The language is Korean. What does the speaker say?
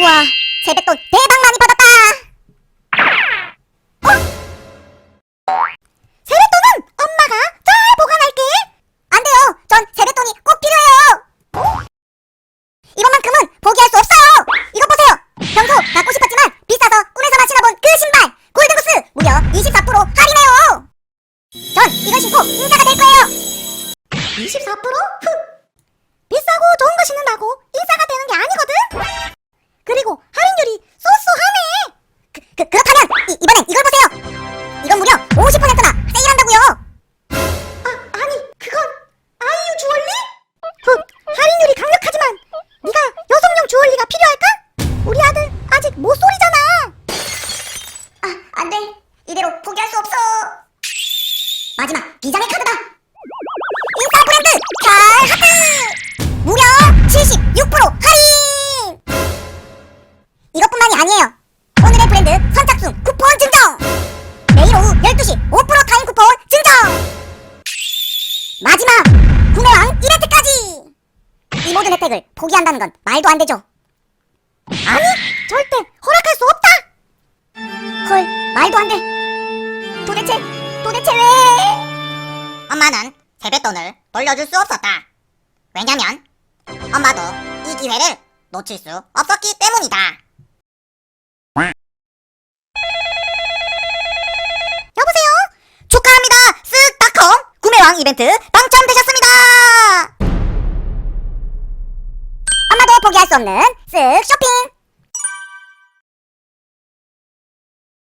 우와, 세뱃돈 대박 많이 받았다. 어? 세뱃돈은 엄마가 잘 보관할게. 안 돼요. 전 세뱃돈이 꼭 필요해요. 이번만큼은 포기할 수 없어요. 이거 보세요. 평소 갖고 싶었지만 비싸서 꿈에서만 신어본 그 신발 골든구스 무려 24% 할인해요. 전 이걸 신고 인싸가 될 거예요. 24%? 흥. 비싸고 좋은 거 신는다고 마지막 비장의 카드다. 인싸 브랜드 잘하트 무려 76% 할인. 이것뿐만이 아니에요. 오늘의 브랜드 선착순 쿠폰 증정. 내일 오후 12시 5% 타임 쿠폰 증정. 마지막 구매왕 이벤트까지. 이 모든 혜택을 포기한다는 건 말도 안 되죠. 아니, 절대 허락할 수 없다. 헐, 말도 안 돼. 도대체, 도대체 왜? 엄마는 세뱃돈을 돌려줄 수 없었다. 왜냐면 엄마도 이 기회를 놓칠 수 없었기 때문이다. 여보세요? 축하합니다. 쓱닷컴 구매왕 이벤트 당첨되셨습니다. 엄마도 포기할 수 없는 쓱 쇼핑